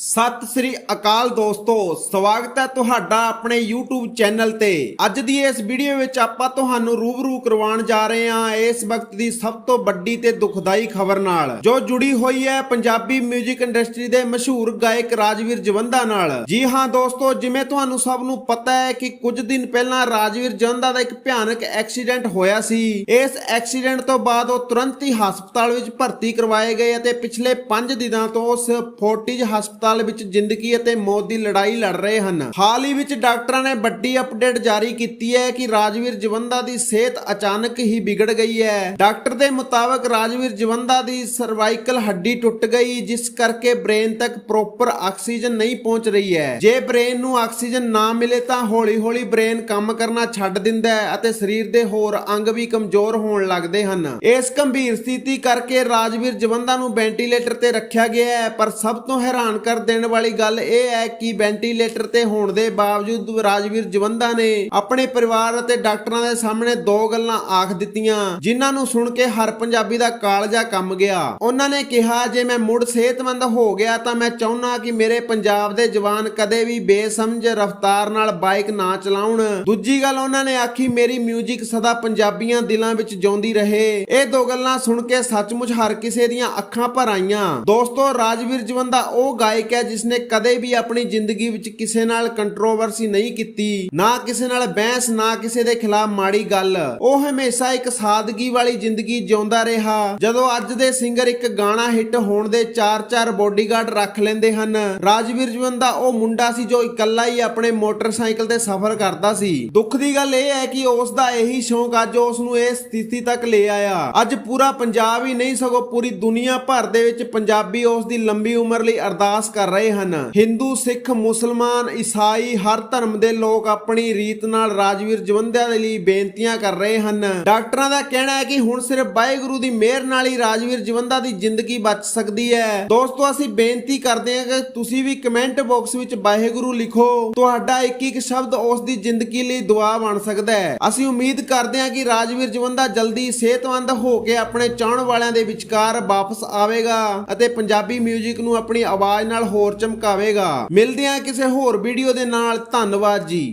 ਸਤਿ ਸ੍ਰੀ ਅਕਾਲ ਦੋਸਤੋ, ਸਵਾਗਤ ਹੈ ਤੁਹਾਡਾ ਆਪਣੇ YouTube ਚੈਨਲ ਤੇ। ਅੱਜ ਦੀ ਇਸ ਵੀਡੀਓ ਵਿੱਚ ਆਪਾਂ ਤੁਹਾਨੂੰ ਰੂਬਰੂ ਕਰਵਾਉਣ ਜਾ ਰਹੇ ਹਾਂ ਇਸ ਵਕਤ ਦੀ ਸਭ ਤੋਂ ਵੱਡੀ ਤੇ ਦੁਖਦਾਈ ਖਬਰ ਨਾਲ, ਜੋ ਜੁੜੀ ਹੋਈ ਹੈ ਪੰਜਾਬੀ 뮤직 ਇੰਡਸਟਰੀ ਦੇ ਮਸ਼ਹੂਰ ਗਾਇਕ ਰਾਜਵੀਰ ਜਵੰਦਾ ਨਾਲ। ਜੀ ਹਾਂ ਦੋਸਤੋ, ਜਿਵੇਂ ਤੁਹਾਨੂੰ ਸਭ ਨੂੰ ਪਤਾ ਹੈ ਕਿ ਕੁਝ ਦਿਨ ਪਹਿਲਾਂ ਰਾਜਵੀਰ ਜਵੰਦਾ ਦਾ ਇੱਕ ਭਿਆਨਕ ਐਕਸੀਡੈਂਟ ਹੋਇਆ ਸੀ। ਇਸ ਐਕਸੀਡੈਂਟ ਤੋਂ ਬਾਅਦ ਉਹ ਤੁਰੰਤ ਹੀ ਹਸਪਤਾਲ ਵਿੱਚ ਭਰਤੀ ਕਰਵਾਏ ਗਏ ਅਤੇ ਪਿਛਲੇ 5 ਦਿਨਾਂ ਤੋਂ ਉਸ ਫੋਰਟਿਜ ਹਸਪਤਾਲ ਵਿੱਚ ਜ਼ਿੰਦਗੀ ਅਤੇ ਮੌਤ ਦੀ ਲੜਾਈ ਲੜ ਰਹੇ ਹਨ। ਹਾਲ ਹੀ ਵਿੱਚ ਡਾਕਟਰਾਂ ਨੇ ਵੱਡੀ ਅਪਡੇਟ ਜਾਰੀ ਕੀਤੀ ਹੈ ਕਿ ਰਾਜਵੀਰ ਜਵੰਦਾ ਦੀ ਸਿਹਤ ਅਚਾਨਕ ਹੀ ਵਿਗੜ ਗਈ ਹੈ। ਡਾਕਟਰ ਦੇ ਮੁਤਾਬਕ ਰਾਜਵੀਰ ਜਵੰਦਾ ਦੀ ਸਰਵਾਈਕਲ ਹੱਡੀ ਟੁੱਟ ਗਈ, ਜਿਸ ਕਰਕੇ ਬ੍ਰੇਨ ਤੱਕ ਪ੍ਰੋਪਰ ਆਕਸੀਜਨ ਨਹੀਂ ਪਹੁੰਚ ਰਹੀ ਹੈ। ਜੇ ਬ੍ਰੇਨ ਨੂੰ ਆਕਸੀਜਨ ਨਾ ਮਿਲੇ ਤਾਂ ਹੌਲੀ-ਹੌਲੀ ਬ੍ਰੇਨ ਕੰਮ ਕਰਨਾ ਛੱਡ ਦਿੰਦਾ ਹੈ ਅਤੇ ਸਰੀਰ ਦੇ ਹੋਰ ਅੰਗ ਵੀ ਕਮਜ਼ੋਰ ਹੋਣ ਲੱਗਦੇ ਹਨ। ਇਸ ਗੰਭੀਰ ਸਥਿਤੀ ਕਰਕੇ ਰਾਜਵੀਰ ਜਵੰਦਾ ਨੂੰ ਵੈਂਟੀਲੇਟਰ ਤੇ ਰੱਖਿਆ ਗਿਆ ਹੈ, ਪਰ ਸਭ ਤੋਂ ਹੈਰਾਨ ਕਰ ਦੇਣ ਵਾਲੀ ਗੱਲ ਇਹ ਹੈ ਕਿ ਵੈਂਟੀਲੇਟਰ ਤੇ ਹੋਣ ਦੇ ਬਾਵਜੂਦ ਰਾਜਵੀਰ ਜਵੰਦਾ ਨੇ ਆਪਣੇ ਪਰਿਵਾਰ ਅਤੇ ਡਾਕਟਰਾਂ ਦੇ ਸਾਹਮਣੇ ਦੋ ਗੱਲਾਂ ਆਖ ਦਿੱਤੀਆਂ, ਜਿਨ੍ਹਾਂ ਨੂੰ ਸੁਣ ਕੇ ਹਰ ਪੰਜਾਬੀ ਦਾ ਕਾਲਜਾ ਕੰਮ ਗਿਆ। ਉਹਨਾਂ ਨੇ ਕਿਹਾ, ਜੇ ਮੈਂ ਮੁੜ ਸਿਹਤਮੰਦ ਹੋ ਗਿਆ ਤਾਂ ਮੈਂ ਚਾਹੁੰਨਾ ਕਿ ਮੇਰੇ ਪੰਜਾਬ ਦੇ ਜਵਾਨ ਕਦੇ ਵੀ ਬੇਸਮਝ ਰਫ਼ਤਾਰ ਨਾਲ ਬਾਈਕ ਨਾ ਚਲਾਉਣ। ਦੂਜੀ ਗੱਲ, ਉਹਨਾਂ ਨੇ ਆਖੀ, ਮੇਰੀ 뮤직 ਸਦਾ ਪੰਜਾਬੀਆਂ ਦਿਲਾਂ ਵਿੱਚ ਜਿਉਂਦੀ ਰਹੇ। ਇਹ ਦੋ ਗੱਲਾਂ ਸੁਣ ਕੇ ਸੱਚਮੁੱਚ ਹਰ ਕਿਸੇ ਦੀਆਂ ਅੱਖਾਂ ਭਰ ਆਈਆਂ। ਦੋਸਤੋ, ਰਾਜਵੀਰ ਜਵੰਦਾ ਉਹ ਗਾਇਕ ਹੈ ਜਿਸਨੇ ਕਦੇ ਵੀ ਆਪਣੀ ਜ਼ਿੰਦਗੀ ਵਿੱਚ ਕਿਸੇ ਨਾਲ ਕੰਟਰੋਵਰਸੀ ਨਹੀਂ ਕੀਤੀ। ਨਾ ਕਿਸੇ ਨਾਲ ਬਹਿਸ, ਨਾ ਕਿਸੇ ਦੇ ਖਿਲਾਫ ਮਾੜੀ ਗੱਲ। ਉਹ ਹਮੇਸ਼ਾ ਇੱਕ ਸਾਦਗੀ ਵਾਲੀ ਜ਼ਿੰਦਗੀ ਜਿਉਂਦਾ ਰਿਹਾ। ਜਦੋਂ ਅੱਜ ਦੇ ਸਿੰਗਰ ਇੱਕ ਗਾਣਾ ਹਿੱਟ ਹੋਣ ਦੇ ਚਾਰ ਚਾਰ ਬੋਡੀਗਾਰਡ ਰੱਖ ਲੈਂਦੇ ਹਨ। ਰਾਜਵੀਰ ਜਵੰਦਾ ਉਹ ਮੁੰਡਾ ਸੀ ਜੋ ਇਕੱਲਾ ਹੀ ਆਪਣੇ ਮੋਟਰਸਾਈਕਲ ਤੇ ਸਫ਼ਰ ਕਰਦਾ ਸੀ। ਦੁੱਖ ਦੀ ਗੱਲ ਇਹ ਹੈ ਕਿ ਉਸ ਦਾ ਇਹੀ ਸ਼ੌਂਕ ਅੱਜ ਉਸ ਨੂੰ ਇਸ ਸਥਿਤੀ ਤੱਕ ਲੈ ਆਇਆ। ਅੱਜ ਪੂਰਾ ਪੰਜਾਬ ਹੀ ਨਹੀਂ ਸਗੋਂ ਪੂਰੀ ਦੁਨੀਆ ਭਰ ਦੇ ਵਿੱਚ ਪੰਜਾਬੀ ਉਸ ਦੀ ਲੰਬੀ ਉਮਰ ਲਈ ਅਰਦਾਸ ਕਰ ਰਹੇ ਹਨ। ਹਿੰਦੂ, ਸਿੱਖ, ਮੁਸਲਮਾਨ, ਈਸਾਈ ਹਰ ਧਰਮ ਦੇ ਲੋਕ ਆਪਣੀ ਰੀਤ ਨਾਲ ਰਾਜਵੀਰ ਜਵੰਦਿਆਂ ਦੇ ਲਈ ਬੇਨਤੀਆਂ ਕਰ ਰਹੇ ਹਨ। ਡਾਕਟਰਾਂ ਦਾ ਕਹਿਣਾ ਹੈ ਕਿ ਹੁਣ ਸਿਰਫ ਵਾਹਿਗੁਰੂ ਦੀ ਮਿਹਰ ਨਾਲ ਹੀ ਰਾਜਵੀਰ ਜਵੰਦਾ ਦੀ ਜ਼ਿੰਦਗੀ ਬਚ ਸਕਦੀ ਹੈ। ਦੋਸਤੋ, ਅਸੀਂ ਬੇਨਤੀ ਕਰਦੇ ਹਾਂ ਕਿ ਤੁਸੀਂ ਵੀ ਕਮੈਂਟ ਬਾਕਸ ਵਿੱਚ ਵਾਹਿਗੁਰੂ ਲਿਖੋ। ਤੁਹਾਡਾ ਇੱਕ ਇੱਕ ਸ਼ਬਦ ਉਸ ਦੀ ਜ਼ਿੰਦਗੀ ਲਈ ਦੁਆ ਬਣ ਸਕਦਾ ਹੈ। ਅਸੀਂ ਉਮੀਦ ਕਰਦੇ ਹਾਂ ਕਿ ਰਾਜਵੀਰ ਜਵੰਦਾ ਜਲਦੀ ਸਿਹਤਮੰਦ ਹੋ ਕੇ ਆਪਣੇ ਚਾਹਣ ਵਾਲਿਆਂ ਦੇ ਵਿਚਕਾਰ ਵਾਪਸ ਆਵੇਗਾ ਅਤੇ ਪੰਜਾਬੀ 뮤직 ਨੂੰ ਆਪਣੀ ਆਵਾਜ਼ ਨਾਲ ਨਾਲ ਹੋਰ ਚਮਕਾਵੇਗਾ। ਮਿਲਦੇ ਹਾਂ ਕਿਸੇ ਹੋਰ ਵੀਡੀਓ ਦੇ ਨਾਲ। ਧੰਨਵਾਦ ਜੀ।